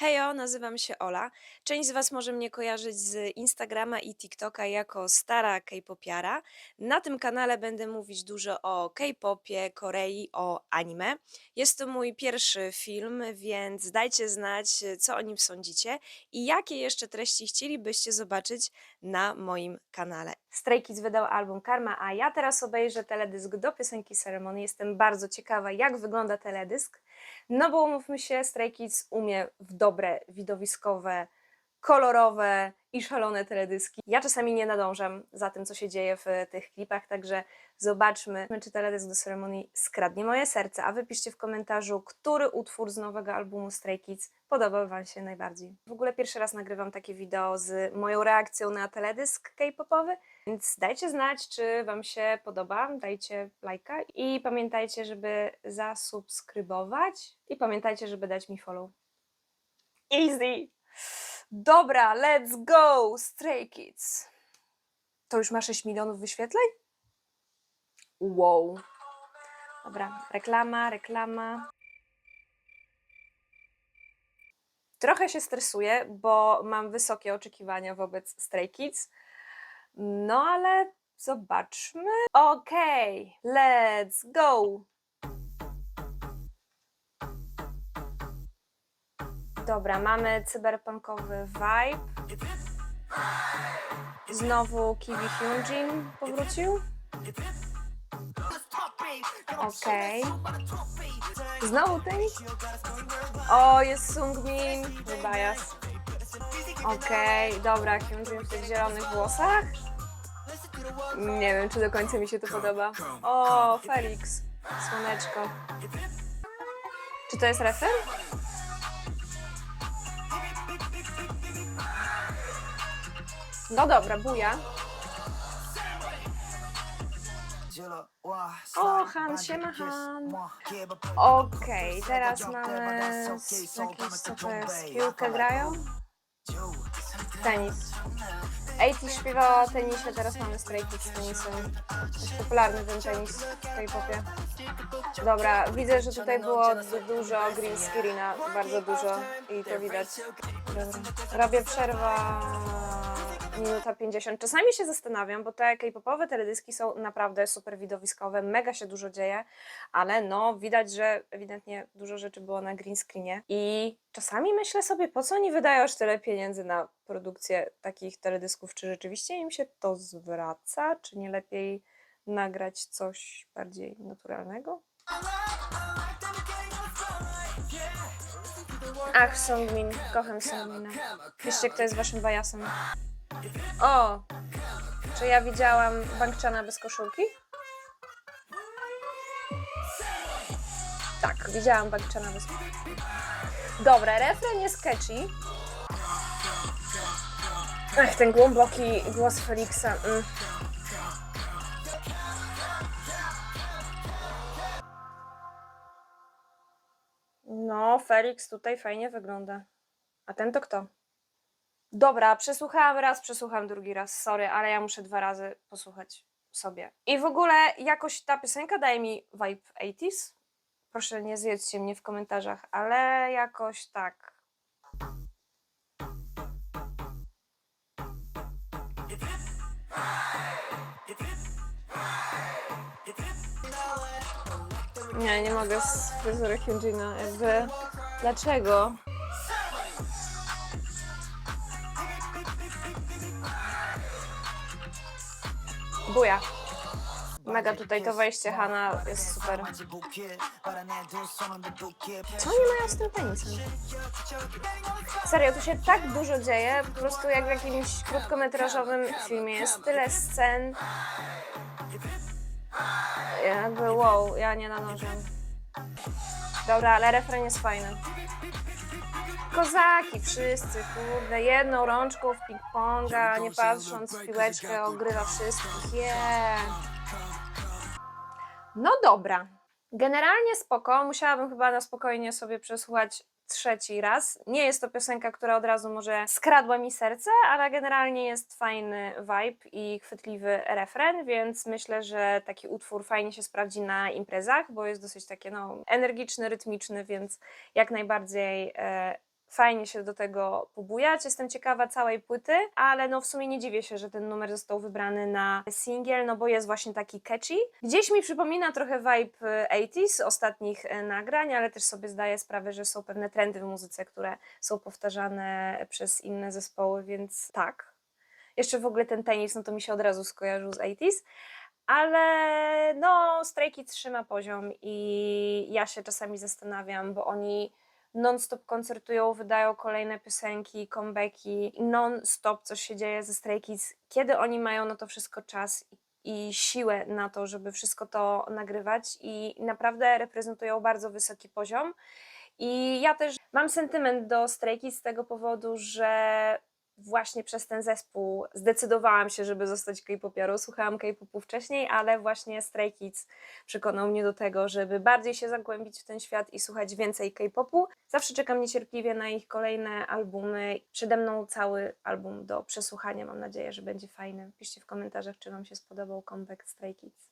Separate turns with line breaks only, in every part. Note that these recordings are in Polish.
Hejo, nazywam się Ola. Część z Was może mnie kojarzyć z Instagrama i TikToka jako stara K-popiara. Na tym kanale będę mówić dużo o K-popie, Korei, o anime. Jest to mój pierwszy film, więc dajcie znać, co o nim sądzicie i jakie jeszcze treści chcielibyście zobaczyć na moim kanale. Stray Kids wydał album Karma, a ja teraz obejrzę teledysk do piosenki Ceremony. Jestem bardzo ciekawa, jak wygląda teledysk. No bo umówmy się, Stray Kids umie w dobre, widowiskowe, kolorowe i szalone teledyski. Ja czasami nie nadążam za tym, co się dzieje w tych klipach, także zobaczmy, czy teledysk do ceremonii skradnie moje serce. A wy piszcie w komentarzu, który utwór z nowego albumu Stray Kids podoba wam się najbardziej. W ogóle pierwszy raz nagrywam takie wideo z moją reakcją na teledysk K-popowy, więc dajcie znać, czy wam się podoba, dajcie lajka i pamiętajcie, żeby zasubskrybować i pamiętajcie, żeby dać mi follow. Easy! Dobra, let's go! Stray Kids. To już ma 6 milionów wyświetleń? Wow. Dobra, reklama, reklama. Trochę się stresuję, bo mam wysokie oczekiwania wobec Stray Kids. No ale zobaczmy. Okej, let's go! Dobra, mamy cyberpunkowy vibe. Znowu Kiwi Hyunjin powrócił. Okej. Znowu ten? O, jest Sungmin. Bias. Okej, dobra, Hyunjin w tych zielonych włosach. Nie wiem, czy do końca mi się to podoba. O, Felix. Słoneczko. Czy to jest refren? No dobra, buja.
O, Han, siema Han.
Okej, teraz mamy jakieś, co to grają? Tenis. Ejti śpiewała tenisie, teraz mamy Stray Kids z tenisem. Jest popularny ten tenis w K-popie. Dobra, widzę, że tutaj było du- dużo green screena, bardzo dużo i to widać. Robię przerwa minuta 50. Czasami się zastanawiam, bo te K-popowe teledyski są naprawdę super widowiskowe, mega się dużo dzieje, ale no widać, że ewidentnie dużo rzeczy było na green screenie i czasami myślę sobie, po co oni wydają aż tyle pieniędzy na produkcję takich teledysków, czy rzeczywiście im się to zwraca, czy nie lepiej nagrać coś bardziej naturalnego? Ach, Songmin, kocham Songmina. Piszcie, kto jest waszym bajasem. O! Czy ja widziałam Bankczana bez koszulki? Tak, widziałam Bankczana bez koszulki. Dobra, refren jest catchy. Ach, ten głęboki głos Feliksa. Mm. No, Felix tutaj fajnie wygląda. A ten to kto? Dobra, przesłuchałam raz, przesłucham drugi raz. Sorry, ale ja muszę dwa razy posłuchać sobie. I w ogóle jakoś ta piosenka daje mi vibe 80s. Proszę nie zjedzcie mnie w komentarzach, ale jakoś tak. Nie, nie mogę z fryzury Hyunjina. Jakby, dlaczego? Buja. Mega tutaj to wejście Hana jest super. Co oni mają z tym tenisem? Serio, tu się tak dużo dzieje, po prostu jak w jakimś krótkometrażowym filmie. Jest tyle scen. Jakby wow, ja nie nadążam. Dobra, ale refren jest fajny. Kozaki wszyscy, kurde, jedną rączką w ping-ponga, nie patrząc w piłeczkę, ogrywa wszystkich, yeah. No dobra. Generalnie spoko, musiałabym chyba na spokojnie sobie przesłuchać trzeci raz. Nie jest to piosenka, która od razu może skradła mi serce, ale generalnie jest fajny vibe i chwytliwy refren, więc myślę, że taki utwór fajnie się sprawdzi na imprezach, bo jest dosyć takie no, energiczny, rytmiczny, więc jak najbardziej e, fajnie się do tego pobujać. Jestem ciekawa całej płyty, ale no w sumie nie dziwię się, że ten numer został wybrany na singiel, no bo jest właśnie taki catchy. Gdzieś mi przypomina trochę vibe e, 80s ostatnich e, nagrań, ale też sobie zdaję sprawę, że są pewne trendy w muzyce, które są powtarzane przez inne zespoły, więc tak. Jeszcze w ogóle ten tenis, no to mi się od razu skojarzył z 80s. Ale no, Stray Kids trzyma poziom i ja się czasami zastanawiam, bo oni non-stop koncertują, wydają kolejne piosenki, comebacki, non-stop coś się dzieje ze Stray Kids. Kiedy oni mają na to wszystko czas i siłę na to, żeby wszystko to nagrywać i naprawdę reprezentują bardzo wysoki poziom. I ja też mam sentyment do Stray Kids z tego powodu, że właśnie przez ten zespół zdecydowałam się, żeby zostać K-popiarą. Słuchałam K-popu wcześniej, ale właśnie Stray Kids przekonał mnie do tego, żeby bardziej się zagłębić w ten świat i słuchać więcej K-popu. Zawsze czekam niecierpliwie na ich kolejne albumy. Przede mną cały album do przesłuchania. Mam nadzieję, że będzie fajny. Piszcie w komentarzach, czy Wam się spodobał comeback Stray Kids.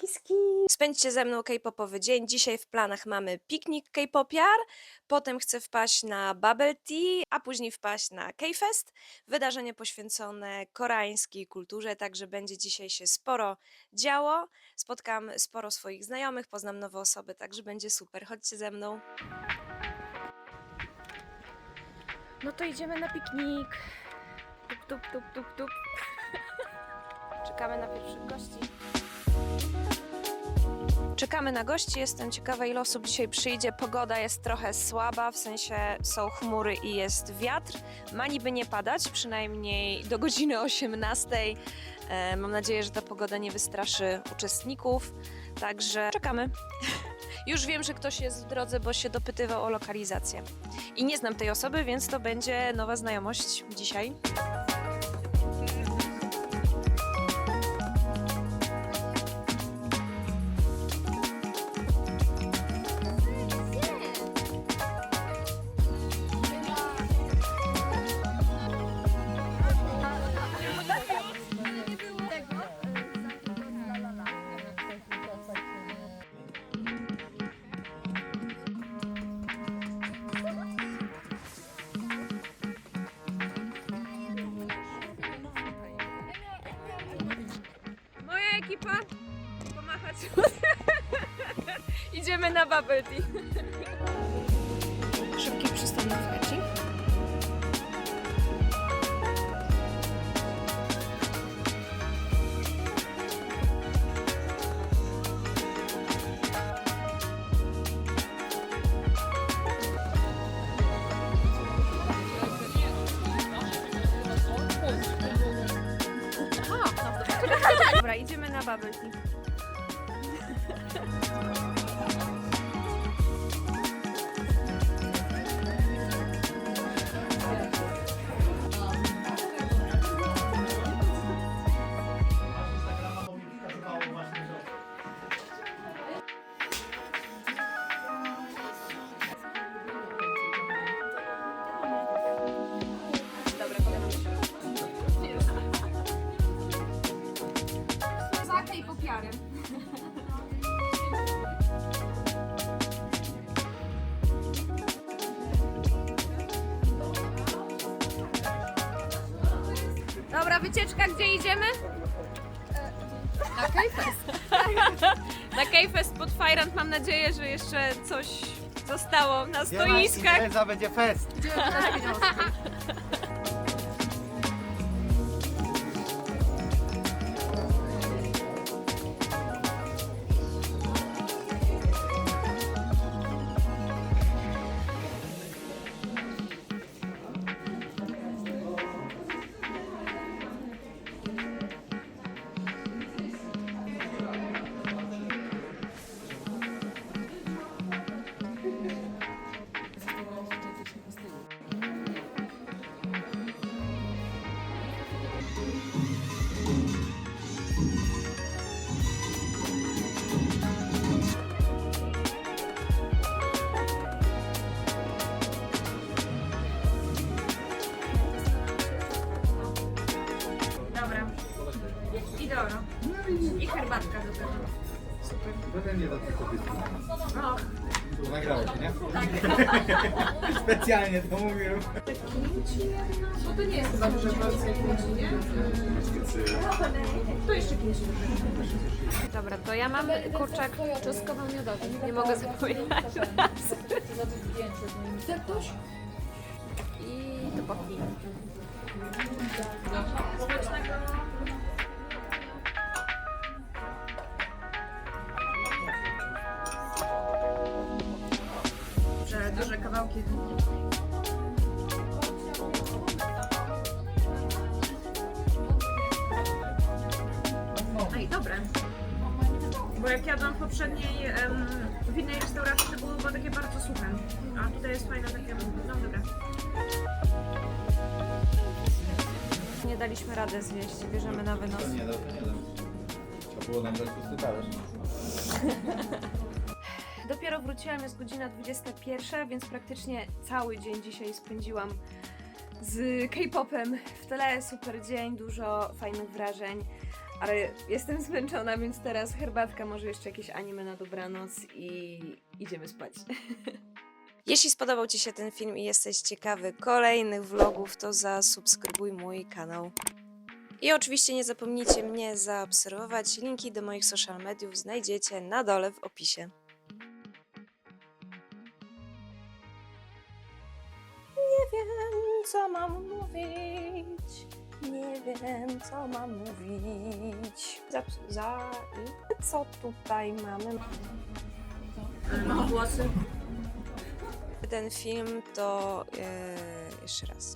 Kiski. Spędźcie ze mną K-popowy dzień. Dzisiaj w planach mamy piknik K-popiar, potem chcę wpaść na Bubble Tea, a później wpaść na K-Fest. Wydarzenie poświęcone koreańskiej kulturze, także będzie dzisiaj się sporo działo. Spotkam sporo swoich znajomych, poznam nowe osoby, także będzie super. Chodźcie ze mną. No to idziemy na piknik. Tup, tup, tup, tup, tup. Czekamy na pierwszych gości. Czekamy na gości, jestem ciekawa ile osób dzisiaj przyjdzie. Pogoda jest trochę słaba, w sensie są chmury i jest wiatr. Ma niby nie padać, przynajmniej do godziny 18. E, Mam nadzieję, że ta pogoda nie wystraszy uczestników, także czekamy. Już wiem, że ktoś jest w drodze, bo się dopytywał o lokalizację. I nie znam tej osoby, więc to będzie nowa znajomość dzisiaj. Pomachać. Idziemy na bubble tea. Dobra, idziemy na bubble tea. Wycieczka, gdzie idziemy? Na K-Fest. na K-Fest pod Fajrant mam nadzieję, że jeszcze coś zostało na stoiskach.
Impreza będzie fest.
Dobra.
To nagrało się, nie? Specjalnie to mówiłem.
No to nie jest chyba duże porcje kimchi, nie? To jeszcze kimchi.
Dobra, to ja mam kurczak czosnkowo-miodowy. Nie mogę
ktoś?
I to poki.
Że Ej, dobre. Bo jak jadłam w poprzedniej, em, w innej restauracji, to było chyba takie bardzo suche. A tutaj jest fajne takie, no dobre.
Nie daliśmy rady zjeść, bierzemy na wynos.
To nie da, to nie da. Trzeba było nam dać pusty talerz.
Dopiero wróciłam, jest godzina 21, więc praktycznie cały dzień dzisiaj spędziłam z K-popem w tle. Super dzień, dużo fajnych wrażeń, ale jestem zmęczona, więc teraz herbatka, może jeszcze jakieś anime na dobranoc i idziemy spać.
Jeśli spodobał Ci się ten film i jesteś ciekawy kolejnych vlogów, to zasubskrybuj mój kanał. I oczywiście nie zapomnijcie mnie zaobserwować. Linki do moich social mediów znajdziecie na dole w opisie. Wiem, co mam mówić. Nie wiem, co mam mówić. Za, za i co tutaj mamy?
Mam włosy.
Ten film to. e, jeszcze raz.